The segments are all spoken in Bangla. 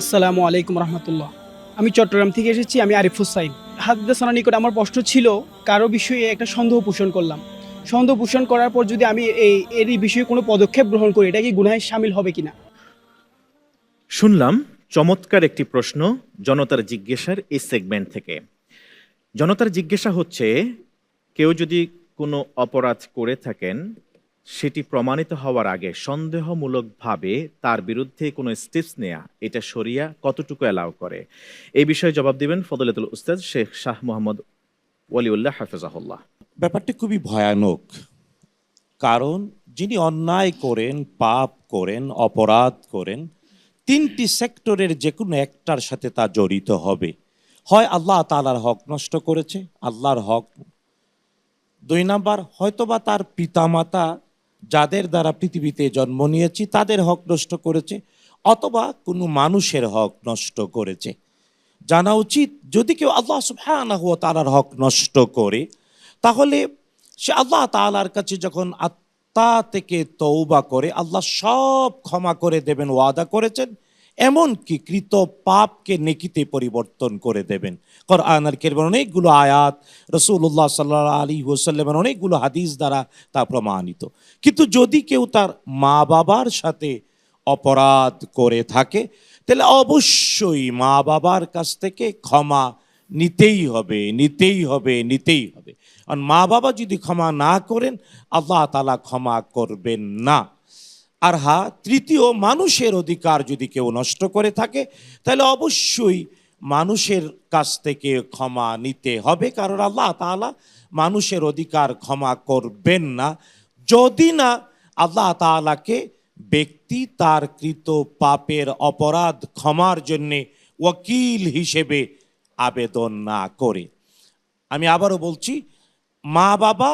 আসসালামু আলাইকুম রহমতুল্লাহ। আমি চট্টগ্রাম থেকে এসেছি, আমি আরিফ হুসাইন। হাদ্দাসানা নিকট আমার প্রশ্ন ছিল, কারও বিষয়ে একটা সন্দেহ পোষণ করলাম। সন্দেহ পোষণ করার পর যদি আমি এই, এর বিষয়ে কোনো পদক্ষেপ গ্রহণ করি, এটা কি গুনাহে সামিল হবে কিনা? শুনলাম, চমৎকার একটি প্রশ্ন জনতার জিজ্ঞাসার এই সেগমেন্ট থেকে। জনতার জিজ্ঞাসা হচ্ছে, কেউ যদি কোনো অপরাধ করে থাকেন সেটি প্রমাণিত হওয়ার আগে সন্দেহমূলকভাবে তার বিরুদ্ধে কোনো স্টেপস নেয়া, এটা শরিয়া কতটুকু অ্যালাউ করে? এই বিষয়ে জবাব দিবেন ফদলাতুল উস্তাদ শেখ শাহ মোহাম্মদ ওয়ালিউল্লাহ হাফেজাহুল্লাহ। ব্যাপারটি খুবই ভয়ানক। কারণ যিনি অন্যায় করেন, পাপ করেন, অপরাধ করেন, তিনটি সেক্টরের যে কোনো একটার সাথে তা জড়িত হবে। হয় আল্লাহ তালার হক নষ্ট করেছে, আল্লাহর হক। দুই নাম্বার, হয়তোবা তার পিতামাতা যাদের দ্বারা পৃথিবীতে জন্ম নিয়েছি, তাদের হক নষ্ট করেছে, অথবা কোনো মানুষের হক নষ্ট করেছে। জানা উচিত, যদি কেউ আল্লাহ সুবহানাহু ওয়া তাআলার হক নষ্ট করে, তাহলে সে আল্লাহ তাআলার কাছে যখন আত্মা থেকে তৌবা করে, আল্লাহ সব ক্ষমা করে দেবেন, ওয়াদা করেছেন, এমনকি কৃত পাপকে নেকিতে পরিবর্তন করে দেবেন। কোরআন আর কেরবেন অনেকগুলো আয়াত রসুল্লাহ সাল্লাহ আলী ওসাল্লামের অনেকগুলো হাদিস দ্বারা তা প্রমাণিত। কিন্তু যদি কেউ তার মা বাবার সাথে অপরাধ করে থাকে, তাহলে অবশ্যই মা বাবার কাছ থেকে ক্ষমা নিতেই হবে নিতেই হবে নিতেই হবে। আর মা বাবা যদি ক্ষমা না করেন, আল্লাহ তালা ক্ষমা করবেন না। আর হা, তৃতীয়, মানুষের অধিকার যদি কেউ নষ্ট করে থাকে, তাহলে অবশ্যই মানুষের কাছ থেকে ক্ষমা নিতে হবে, কারণ আল্লাহ তাআলা মানুষের অধিকার ক্ষমা করবেন না। যদি না, আল্লাহ তাআলাকে ব্যক্তি তার কৃত পাপের অপরাধ ক্ষমার জন্যে ওকিল হিসেবে আবেদন না করে। আমি আবারও বলছি মা বাবা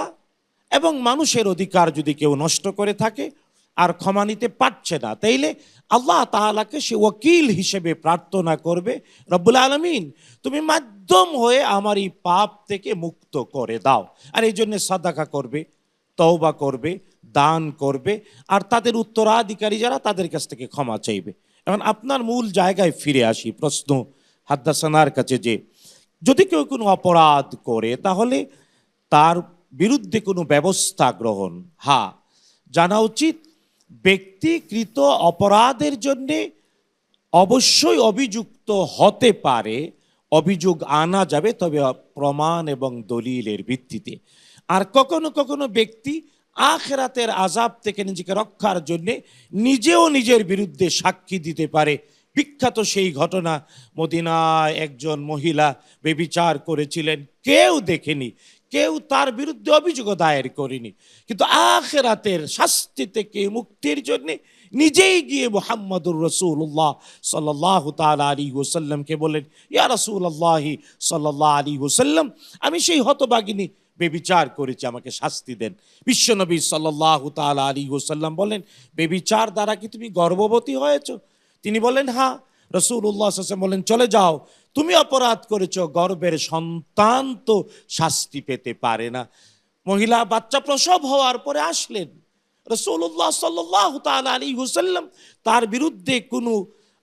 এবং মানুষের অধিকার যদি কেউ নষ্ট করে থাকে আর ক্ষমা নিতে পারছে না। তাইলে আল্লাহ তাআলাকে সে ওকিল হিসেবে প্রার্থনা করবে, রব্বুল আলমিন, তুমি মাধ্যম হয়ে আমার এই পাপ থেকে মুক্ত করে দাও। আর এই জন্যে সাদাকা করবে, তওবা করবে, দান করবে, আর তাদের উত্তরাধিকারী যারা তাদের কাছ থেকে ক্ষমা চাইবে। এখন আপনার মূল জায়গায় ফিরে আসি, প্রশ্ন হাদ্দাসানার কাছে যে, যদি কেউ কোনো অপরাধ করে, তাহলে তার বিরুদ্ধে কোনো ব্যবস্থা গ্রহণ, হা, জানা উচিত ব্যক্তিকৃত অপরাধের জন্যে অবশ্যই অভিযুক্ত হতে পারে, অভিযোগ আনা যাবে, তবে প্রমাণ এবং দলিলের ভিত্তিতে। আর কখনো কখনো ব্যক্তি আখেরাতের আজাব থেকে নিজেকে রক্ষার জন্যে নিজেও নিজের বিরুদ্ধে সাক্ষী দিতে পারে। বিখ্যাত সেই ঘটনা, মদিনায় একজন মহিলা বেবিচার করেছিলেন, কেউ দেখেনি। কেউ তার বিরুদ্ধে অভিযোগ দায়ের করেনি। কিন্তু আখেরাতের শাস্তি থেকে মুক্তির জন্যে নিজেই গিয়ে মোহাম্মদুর রসুল্লাহ সাল্লাহ তাল আলী ওসাল্লামকে বললেন ইয়া রসুল আল্লাহি সাল্লাহ আলী ওসাল্লাম আমি সেই হতবাগিনী বেবিচার করেছি, আমাকে শাস্তি দেন। বিশ্বনবী সাল্লাহ তাল আলী ওসাল্লাম বলেন, বেবিচার দ্বারা কি তুমি গর্ভবতী হয়েছ? তিনি বলেন হ্যাঁ। রসুল্লাহ বলেন, চলে যাও। তুমি অপরাধ করেছ, গর্বের সন্তান তো শাস্তি পেতে পারে না। মহিলা, বাচ্চা প্রসব হওয়ার পরে আসলেন। রসুল্লাহ সাল্লাহ হুসাল্লাম তার বিরুদ্ধে কোনো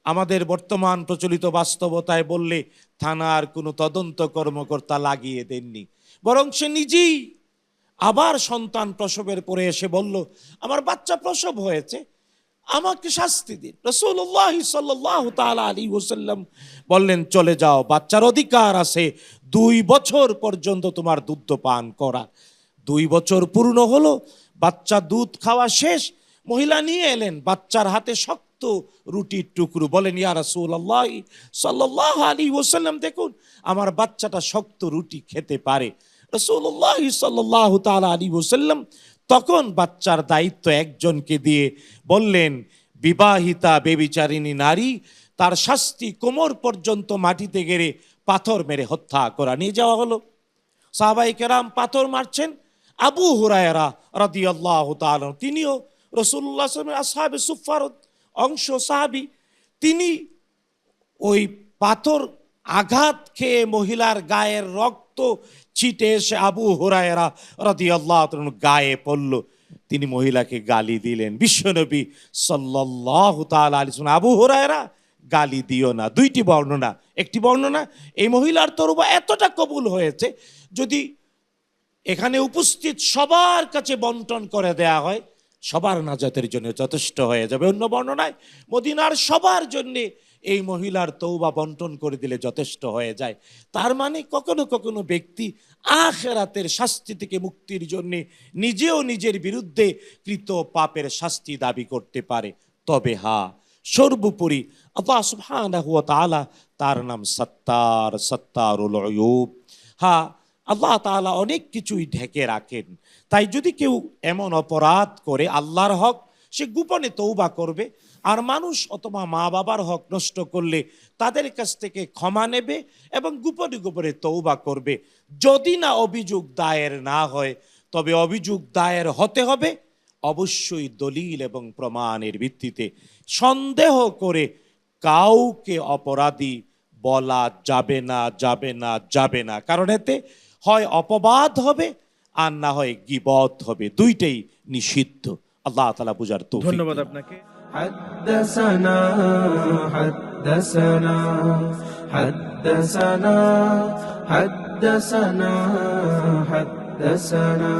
আমাদের বর্তমান প্রচলিত বাস্তবতায় বললে থানার কোনো তদন্ত কর্মকর্তা লাগিয়ে দেননি। বরং সে নিজেই আবার সন্তান প্রসবের পরে এসে বলল, আমার বাচ্চা প্রসব হয়েছে আমাকে শাস্তি দিন। রসুল্লাহ সাল্লাহ তালা আলী ওসাল্লাম বললেন, চলে যাও, বাচ্চার অধিকার আছে। দুই বছর পর্যন্ত তোমার দুধ পান করা দুই বছর পূর্ণ হলো, বাচ্চা দুধ খাওয়া শেষ, মহিলা নিয়ে এলেন, বাচ্চার হাতে শক্ত রুটির টুকরো। বলেন, ইয়া রাসুল আল্লাহ সাল্লাহ আলী ওসাল্লাম দেখুন, আমার বাচ্চাটা শক্ত রুটি খেতে পারে। রসুল্লাহ সাল্লাহ তালা আলী ওসাল্লাম তখন বাচ্চার দায়িত্ব একজনকে দিয়ে বললেন, বিবাহিতা বেবিচারিণী নারী, তার শাস্তি কোমর পর্যন্ত মাটিতে গেড়ে পাথর মেরে হত্যা করা। নিয়ে যাওয়া হলো। সাহাবাই কেরাম পাথর মারছেন। আবু হুরায়রা রাদি আল্লাহ তিনিও রসুল্লাহ আসহাবে সুফার অংশ সাহাবি। তিনি ওই পাথর আঘাত খেয়ে মহিলার গায়ের রক্ত ছিটে এসে আবু হুরায়রা রাদি আল্লাহ গায়ে পড়ল। তিনি মহিলাকে গালি দিলেন। বিশ্বনবী সাল্লাহ তাল আবু হুরায়রা গালি দিও না। দুইটি বর্ণনা, একটি বর্ণনা, এই মহিলার তরুবা এতটা কবুল হয়েছে, যদি এখানে উপস্থিত সবার কাছে বন্টন করে দেয়া হয়, সবার নাজাতের জন্য যথেষ্ট হয়ে যাবে। অন্য বর্ণনায়, মদিনার সবার জন্যে এই মহিলার তৌবা বন্টন করে দিলে যথেষ্ট হয়ে যায়। তার মানে কখনো কখনো ব্যক্তি আখেরাতের শাস্তি থেকে মুক্তির জন্যে নিজেও নিজের বিরুদ্ধে কৃত পাপের শাস্তি দাবি করতে পারে। তবে হা, সর্বোপরি আল্লাহ তার নাম সত্তার, সত্তারুল উয়ুব। হ্যাঁ আল্লাহ তাআলা অনেক কিছুই ঢেকে রাখেন। তাই যদি কেউ এমন অপরাধ করে আল্লাহর হক সে গোপনে তৌবা করবে, আর মানুষ অথবা মা বাবার হক নষ্ট করলে তাদের কাছ থেকে ক্ষমা নেবে এবং গোপনে গোপনে তৌবা করবে। যদি না অভিযোগ দায়ের না হয়, তবে অভিযোগ দায়ের হতে হবে। অবশ্যই দলিল এবং প্রমাণের ভিত্তিতে সন্দেহ করে কাউকে অপরাধী বলা যাবে না যাবে না যাবে না। কারণ এতে হয় অপবাদ হবে, আর না হয় গিবত হবে। দুইটাই নিষিদ্ধ। আল্লাহ তালা বুঝার তো ধন্যবাদ আপনাকে حدثنا حدثنا حدثنا حدثنا حدثنا